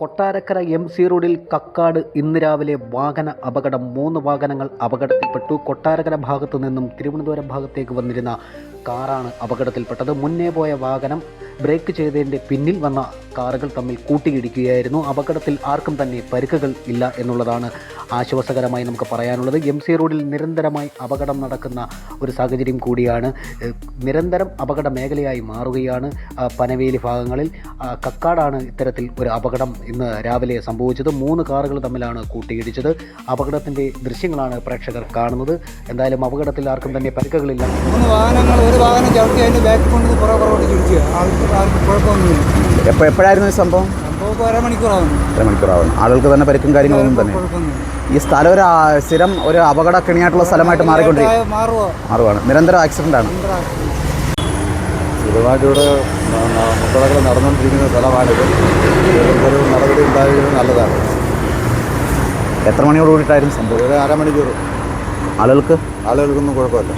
Kottarakkara M C റോഡിൽ കക്കാട് ഇന്ന് രാവിലെ വാഹന അപകടം. മൂന്ന് വാഹനങ്ങൾ അപകടത്തിൽപ്പെട്ടു. കൊട്ടാരക്കര ഭാഗത്തു നിന്നും തിരുവനന്തപുരം ഭാഗത്തേക്ക് വന്നിരുന്ന കാറാണ് അപകടത്തിൽപ്പെട്ടത്. മുന്നേ പോയ വാഹനം ബ്രേക്ക് ചെയ്തതിന്റെ പിന്നിൽ വന്ന കാറുകൾ തമ്മിൽ കൂട്ടിയിടിക്കുകയായിരുന്നു. അപകടത്തിൽ ആർക്കും തന്നെ പരിക്കുകൾ ഇല്ല എന്നുള്ളതാണ് ആശ്വാസകരമായി നമുക്ക് പറയാനുള്ളത്. എം സി റോഡിൽ നിരന്തരമായി അപകടം നടക്കുന്ന ഒരു സാഹചര്യം കൂടിയാണ്. നിരന്തരം അപകട മേഖലയായി മാറുകയാണ് പനവേലി ഭാഗങ്ങളിൽ. കക്കാടാണ് ഇത്തരത്തിൽ ഒരു അപകടം ഇന്ന് രാവിലെ സംഭവിച്ചത്. മൂന്ന് കാറുകൾ തമ്മിലാണ് കൂട്ടിയിടിച്ചത്. അപകടത്തിന്റെ ദൃശ്യങ്ങളാണ് പ്രേക്ഷകർ കാണുന്നത്. എന്തായാലും അപകടത്തിൽ ആർക്കും തന്നെ പരിക്കുകളില്ല. മൂന്ന് വാഹനങ്ങൾ ഒരു വാഹനം ചവിട്ടി അതിന്റെ കൊണ്ട് പുറകെ എപ്പോൾ എപ്പോഴായിരുന്നു ഈ സംഭവം? മണിക്കൂറാവും അര മണിക്കൂറാവുന്നു ആളുകൾക്ക് തന്നെ പരിക്കും കാര്യങ്ങളൊന്നും തന്നെ. ഈ സ്ഥലം ഒരു ആ, സ്ഥിരം ഒരു അപകട കെണിയായിട്ടുള്ള സ്ഥലമായിട്ട് മാറിക്കൊണ്ടിരിക്കും മാറുവാണ്. നിരന്തരം ആക്സിഡന്റ് ആണ്. സ്ഥിരമായിട്ട് ഇവിടെ മക്കളൊക്കെ നടന്നുകൊണ്ടിരിക്കുന്ന സ്ഥലമാണിത്. ഒരു നടപടി ഉണ്ടായിരുന്നത് നല്ലതാണ്. എത്ര മണിയോട് കൂടിയിട്ടായിരുന്നു സംഭവം? ഒരു അരമണിക്കൂർ. ആളുകൾക്ക്? ആളുകൾക്കൊന്നും കുഴപ്പമില്ല.